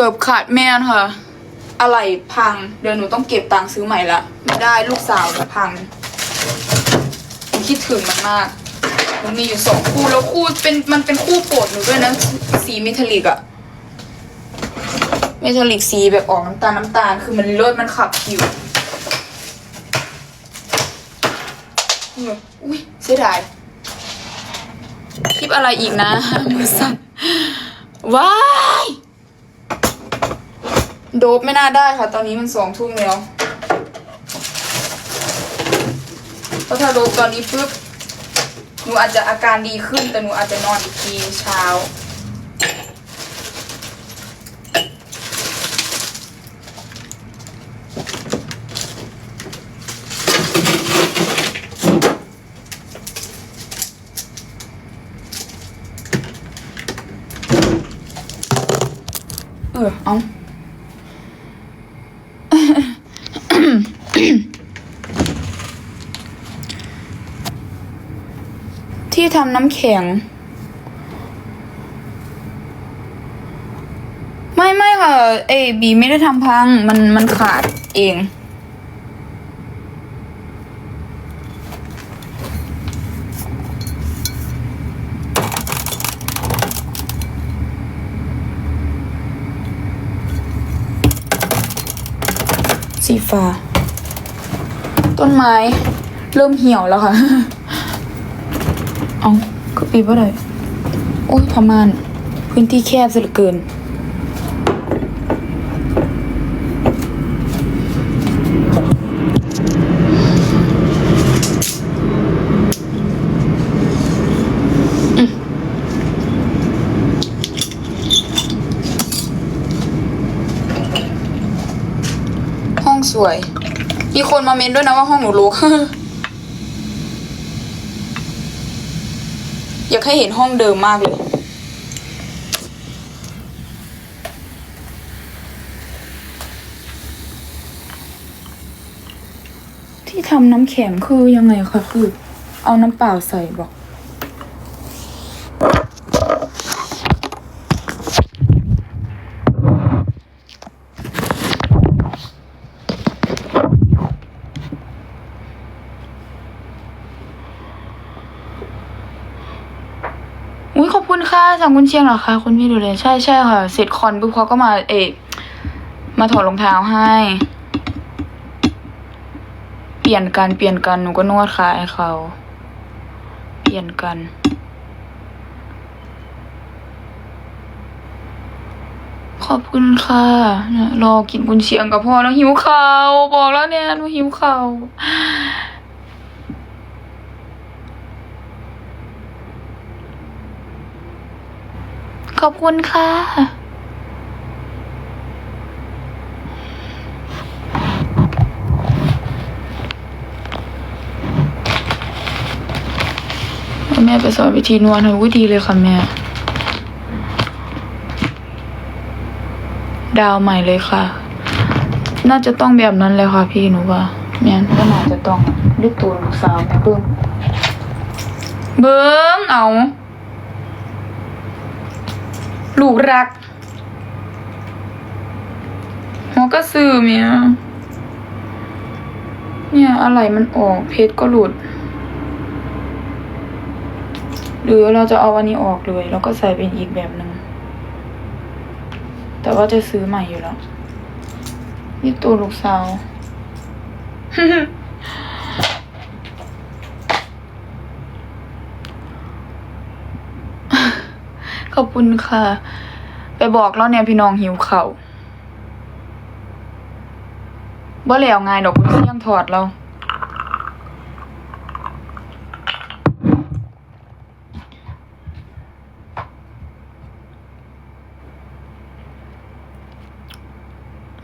เกือบขาดแม่นค่ะ อะไรพัง เดี๋ยวหนูต้องเก็บตังค์ซื้อใหม่ละไม่ได้ลูกสาวจะพังหนูคิดถึงมันมากหนูมีอยู่สองคู่แล้วคู่เป็นมันเป็นคู่โปรดหนูด้วยนะสีเมทัลลิกอะเมทัลลิกสีแบบออกน้ำตาลน้ำตาลคือมันเลิศมันขับผิวเอออุ้ยเสียดายคลิปอะไรอีกนะมือสั่นว้า โดบไม่น่าได้ค่ะ ตอนนี้มันสองทุ่มแล้วเพราะถ้าโดบตอนนี้ปุ๊บหนูอาจจะอาการดีขึ้น แต่หนูอาจจะนอนอีกทีเช้า เออเอา ที่ทำน้ำแข็ง ไม่ไม่ค่ะเอบีไม่ได้ทำพัง มันมันขาดเองสีฟ้า ต้นไม้ เริ่มเหี่ยวแล้วค่ะ เอาก็ปีว่าไรโอ้ยพมาน พื้นที่แคบซะเหลือเกิน ห้องสวย มีคนมาเมนด้วยนะว่าห้องหนูรกอยากให้เห็นห้องเดิมมากเลย ที่ทำน้ำแข็งคือยังไงคะคือ เอาน้ำเปล่าใส่บอก คุณค่ะจากคุณเชียงเหรอคะคุณพี่ดูเลยใช่ใช่ค่ะเสร็จคอนปุ๊บเขาก็มาเอะมาถอดรองเท้าให้ เปลี่ยนกันเปลี่ยนกันหนูก็นวดขาให้เขาเปลี่ยนกันขอบคุณค่ะ รอกินกุนเชียงกับพ่อแล้วหิวข้าวบอกแล้วเนี่ยหนูหิวข้าว ขอบคุณค่ะ แม่ไปสอนวิธีนวดให้วุ้ยดีเลยค่ะแม่ ดาวใหม่เลยค่ะ น่าจะต้องแบบนั้นเลยค่ะพี่หนูว่าแม่นก็น่าจะต้องลูกตูนลูกสาวแม่เบิ้งเบิ้งเอา ลูกรักหัวก็ซื้อเมียเนี่ยอะไรมันออก เพชรก็หลุด หรือเราจะเอาอันนี้ออกเลย แล้วก็ใส่เป็นอีกแบบหนึ่ง แต่ว่าจะซื้อใหม่อยู่แล้ว นี่ตัวลูกสาว ข อบคุณค่ะ ไปบอกแล้วเนี่ยพี่น้องหิวเขา่าวบ่แล้วไงดอกคุณเสี่ยงถอดเรา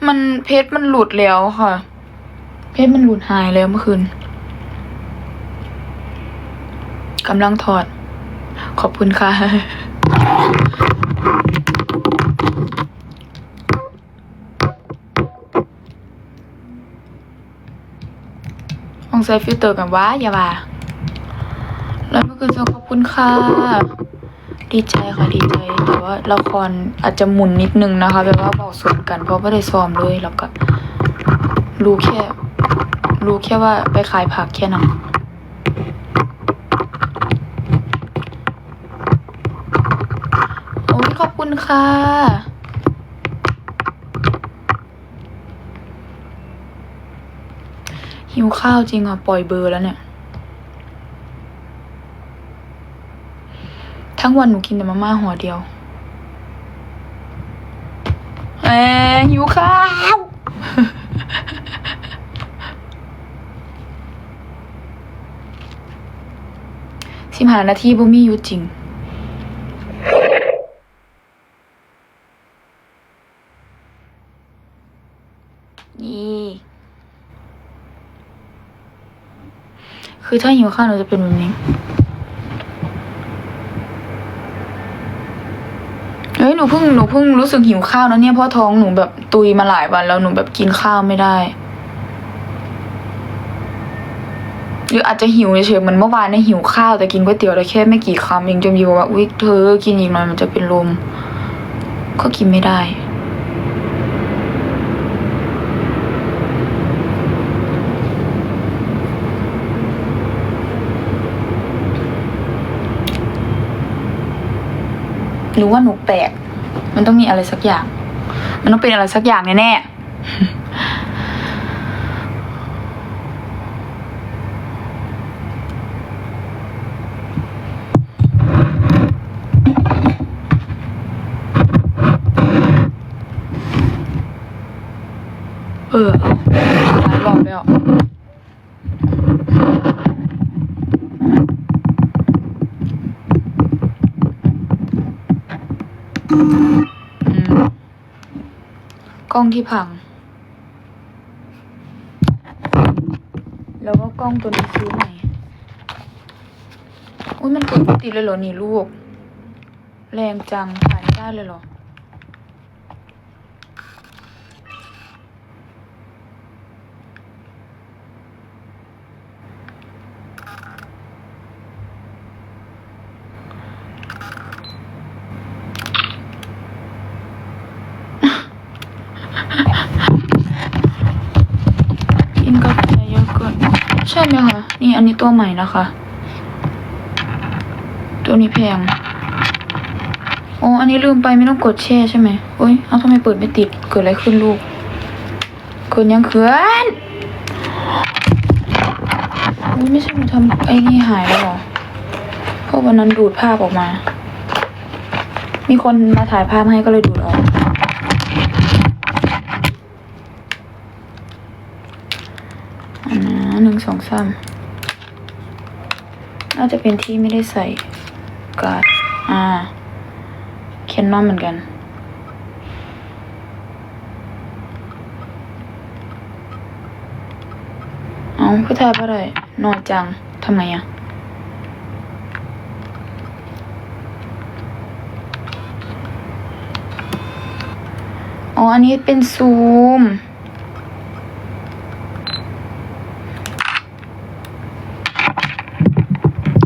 มันเพชรมันหลุดแล้วค่ะ เพชรมันหลุดหายแล้วเมื่อคืนกำลังถอด ขอบคุณค่ะ ลองใส่ฟิลเตอร์กันว่าอย่าว่าแล้วเมื่อคืนจะขอบคุณค่ะ ดีใจค่ะดีใจแต่ว่าละครอาจจะหมุนนิดนึงนะคะแบบว่าบอกสวนกัน เพราะไม่ได้ซ้อมเลยแล้วก็รู้แค่ รู้แค่ว่าไปขายผักแค่นั้น โอ้ยขอบ คุณค่ะ หิวข้าวจริงอะ ปล่อยเบอร์แล้วเนี่ย ทั้งวันหนูกินแต่มาม่าห่อเดียวแหมหิวข้าวสิบห้านาทีบ่มีอยู่จริง นี่ คือถ้าหิวข้าวหนูจะเป็นแบบนี้ เฮ้ยหนูเพิ่งหนูเพิ่งรู้สึกหิวข้าวนะเนี่ยเพราะท้องหนูแบบตุยมาหลายวันแล้วหนูแบบกินข้าวไม่ได้ หรืออาจจะหิวเฉยๆเหมือนเมื่อวานเนี่ยหิวข้าวแต่กินก๋วยเตี๋ยวได้แค่ไม่กี่คำเองจนมีบอกว่าอุ๊ยเธอ กินอีกหน่อยมันจะเป็นลมก็กินไม่ได้ หรือว่าหนูแปลก มันต้องมีอะไรสักอย่าง มันต้องเป็นอะไรสักอย่างแน่ๆเออเอาหลายรอบแล้ว อืม กล้องที่พัง แล้วก็กล้องตัวนี้ซื้อใหม่อุ้ยมันกดไม่ติดเลยเหรอนี่ลูก แรงจังถ่ายไม่ได้เลยเหรอ กินกาแฟเยอะเกินใช่ไหมคะนี่อันนี้ตัวใหม่นะคะ ตัวนี้แพงโอ้อันนี้ลืมไปไม่ต้องกดแช่ใช่ไหมโอ้ยเอาทำไมเปิดไม่ติดเกิดอะไรขึ้นลูกเกิดยังเขินอุ้ยไม่ใช่มันทำไอ้นี่หายแล้วหรอเพราะวันนั้นดูดภาพออกมา มีคนมาถ่ายภาพให้ก็เลยดูดออก อัน นึ่งสองสามน่าจะเป็นที่ไม่ได้ใส่กาดอ่าเคนนอนเหมือนกันเอาคือทายอะไรนอนจังทำไมอะอ๋อ อันนี้เป็นซูม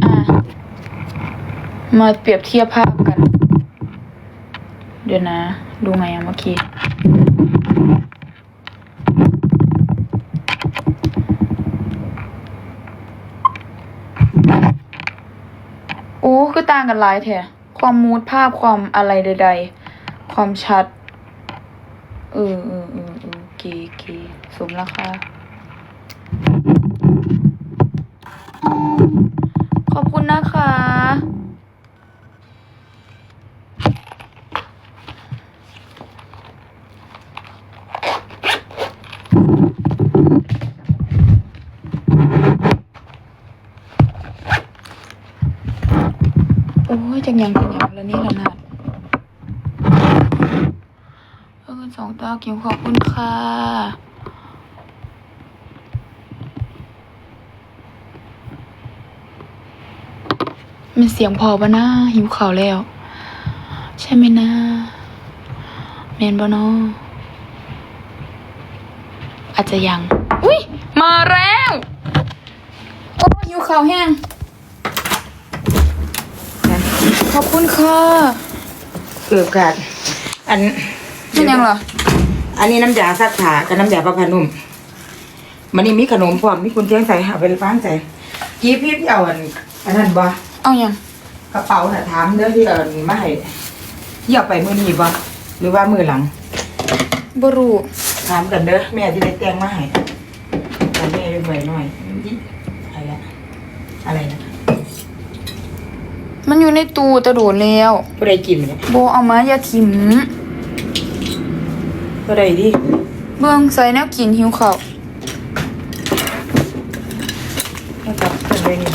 อะ มาเปรียบเทียบภาพกัน เดี๋ยวนะ ดูไงอะเมื่อกี้ โอ้คือต่างกันหลายแท้ความมูดภาพความอะไรใด ๆ ความชัด เออเออเออเออเกีเกีสมราคา ขอบคุณนะคะ โอ้ยจังยังจังยังแล้วนี่ละนาดเออ สองตาเกี่ยวขอบคุณค่ะมันเสียงพอปะนะหิวข่าวแล้ว ใช่ไหมนะเมนบเนออาจจะยัง อุ้ยมาแล้วโอ้หิวข่าวแห้งโทรอบคุณค่ะเกือบขาดอันเป็นยังเหรอ อันนี้น้ำยาซักผ้ากับน้ำยาประพานุ่มมันนี่มีขนมพร้อมมีคุณเทียงใส่เอาไปฟังใส่กี้พี่พี่เอาอันอันนั้นบ่เอายังกระเป๋าน่ะถามเด้อที่เอาอันมาให้ที่เอาไปมื้อนี้บ่หรือว่ามื้อหลังบรูถามกันเด้อแม่ที่ได้แต่งมาให้แต่แม่ได้ใบหน่อยอะไรอะอะไรนะมันอยู่ในตู้แตะโดดแล้วผู้ใดกินมันเนี่ยโบเอามาอย่าทิม ผู้ใดดิเบิ่งใส่แนวกินหิวข้าวให้จับผู้ใดนี่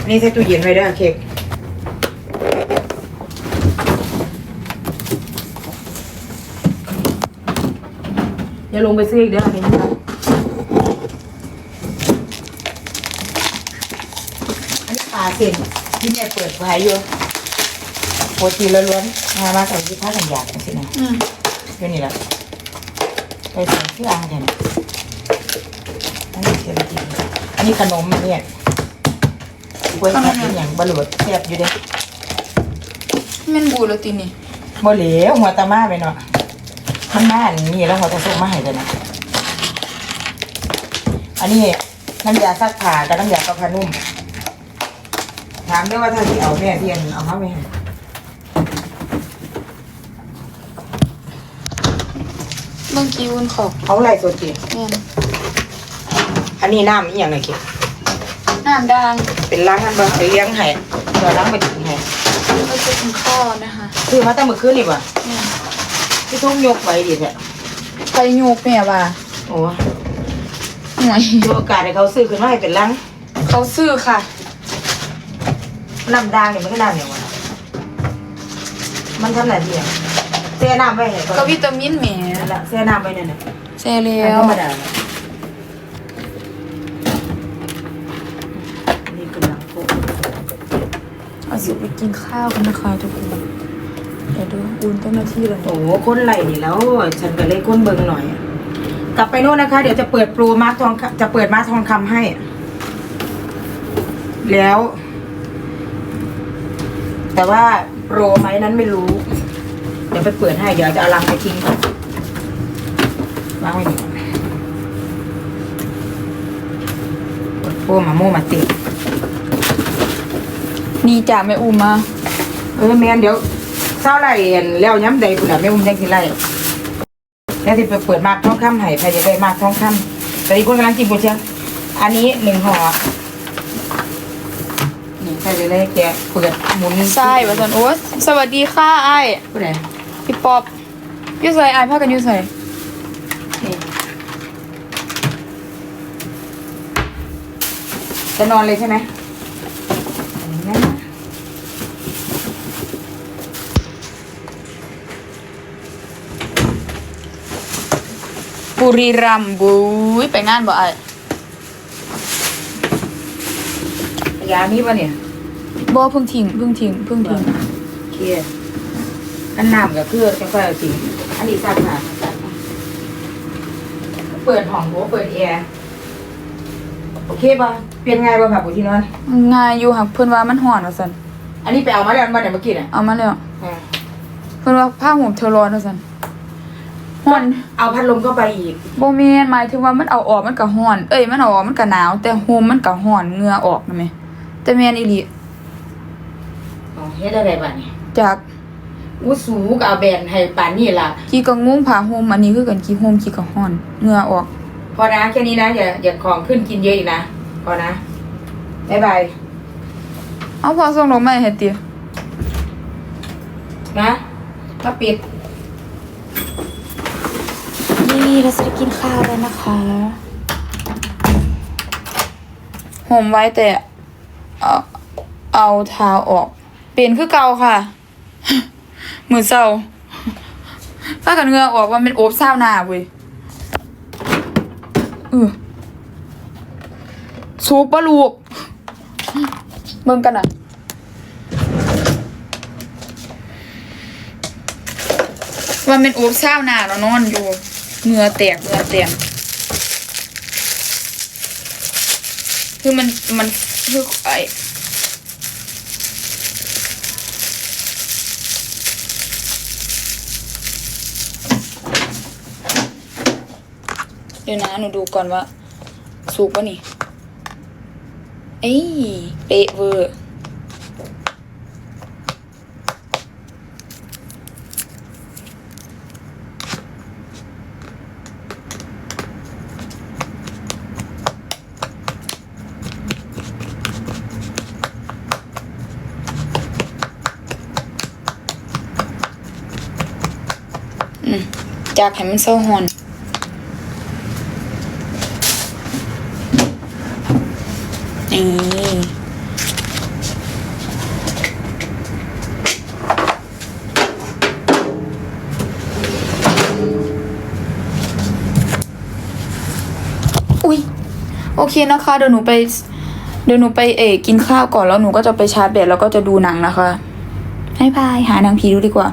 อันนี่ใส่ตู้เย็นไว้เด้อเค้กอย่าลงไปซื้ออีกเด้ออันนี้นะอันนี้ปลาเส้นที่แม่เปิดไว้อยู่ โปรตีนล้วนๆมามาใส่ที่ผ้าสัญญาณสินะอืมอยู่นี่แหละไปใส่ที่อ่างแทนอันนี้เชียร์กินอันนี้ขนมเนี่ยกล้วยแซ่บเป็นอย่างบะหลวดแซ่บอยู่เด้แม่นบูแล้วตินี่บ่เหลวหัวตามาไปเนาะมันมาอันนี้แล้วหัวตาส้มมาให้เลยนะอันนี้น้ำยาซักผ้ากับน้ำยาประพานุ่มถามด้วยว่าถ้าที่เอาแม่เทียนเอามาไห เบิ่งกิวนขอบเขาไรสดจีแม่นอันนี้น้ำอีหยังไงเก็บน้ำดังเป็นล้างกันบ่ไปเลี้ยงให้เดี๋ยวล้างไปถึงให้ก็จะกินข้าวนะคะคือมาตั้งมือคืนนี่บ่แม่นที่ทุ่งยกไว้ดิแท้ไปโยกแม่ว่าโอ้หน่วยดูโอกาสให้เขาซื้อขึ้นมาให้เป็นล้างเขาซื้อค่ะน้ำด่างเนี่ยมันก็น้ำเนี่ยวะมันทำหน้าที่อะ แช่น้ำไว้ให้ก่อนก็วิตามินแหม่นั่นละแช่น้ำไว้นั่นน่ะแซ่แล้ธรวรมดาน่ะนี่คือน้ำโคกเอาสิไปกินข้าวกันนะคะทุกคนเดี๋ยวดูอุ่นเจ้าหน้าที่เลยโอ้โหคนไหลนี่แล้ว ฉันก็เลยค้นเบิงหน่อย กลับไปโน่นนะคะ เดี๋ยวจะเปิดโปรมาร์คทองคำจะเปิดมาร์คทองคำให้ แล้ว แต่ว่าโปรไหมนั้นไม่รู้ เดี๋ยวไปเปิดให้ เดี๋ยวจะเอาลังไปทิ้งก่อนวางไว้นี่ก่อนเปิดโปรมาโมมาติดนี่จ้ะแม่อุ่มมาเออแมนเดี๋ยวเศร้าไรเห็นแล้วย้ำใดคุณอะไม่อุ้มยังสิไรแล้วที่ไปเปิดมากทองคำให้ใครจะได้มากทองคำแต่อีกคนกำลังกินบุญเชียงอันนี้หนึ่งห่อนี่ใครจะได้แกะเปิดหมุนใช่ว่าสันโอ้สวัสดีค่ะไอ้ายผู้ใด พี่ป๊อปอยูใส่ไอ้ายพากันอยูใส่นี่จะนอนเลยใช่ไหมอันนี้นะบุรีรัมย์บุ้ยไปงานบ่ไอ้ายยามีป่ะเนี่ยบ่เพิ่งทิ้งเพิ่งทิ้งเพิ่งทิ้งเคลียร์ อันน้ำก็คือจะค่อยเอาสิอันนี้ซักผ้าซักผ้าเปิดห้องโหเปิดแอร์โอเคป่ะเปลี่ยนไงป่ะค่ะบุที่นอน ง่ายอยู่หักเพิ่นว่ามันห่อนว่าสันอันนี้ไปเอามาแล้วมาเดี๋ยวเมื่อกี้น่ะเอามาแล้วอ่าเพิ่นว่าผ้าห่มเธอร้อนว่าสันห่อนเอาพัดลมเข้าไปอีกบ่แม่นหมายถึงว่ามันเอาออกมันก็ห่อน เอ้ยมันเอาออกมันก็หนาว แต่โฮมมันก็ห่อนเหงื่อออกนะแม่แต่แม่นอีหลีอ๋อเฮ็ดอะไรบ้านี่จาก อู้สูก็เอาแบรนด์ให้ป่านนี่ล่ะกี่ก็งงผ้าห่มอันนี้คือกันกี่ห่มกี่ก็ห่อนเหงื่อออก พอนะแค่นี้นะอย่าอย่าของขึ้นกินเยอะอีกนะพอนะบ๊ายบายเอาพอส่งดอกไม้ให้ตินะมาปิด นี่เราจะได้กินข้าวแล้วนะคะห่มไว้แต่เอาเอาเท้าออก เป็นคือเก่าค่ะ มือเศร้าถ้ากันเงือออกว่าเป็นโอบเศร้าหน้าเว้ยเออสูบปะลูกเบิ่งกันอะว่าเป็นโอบเศร้าหน้าแล้วนอนอยู่เงือแตกเงือแตกคือมันมันคือไอ เดี๋ยวนะหนูดูก่อนว่า สุกปะนี่ เอ้ยเป๊ะเวอร์อืมจากให้มันเศร้าหอน นี่อุ้ยโอเคนะคะ เดี๋ยวหนูไปเดี๋ยวหนูไปเอกินข้าวก่อนแล้วหนูก็จะไปชาร์จแบตแล้วก็จะดูหนังนะคะให้พายหาหนังผีดูดีกว่า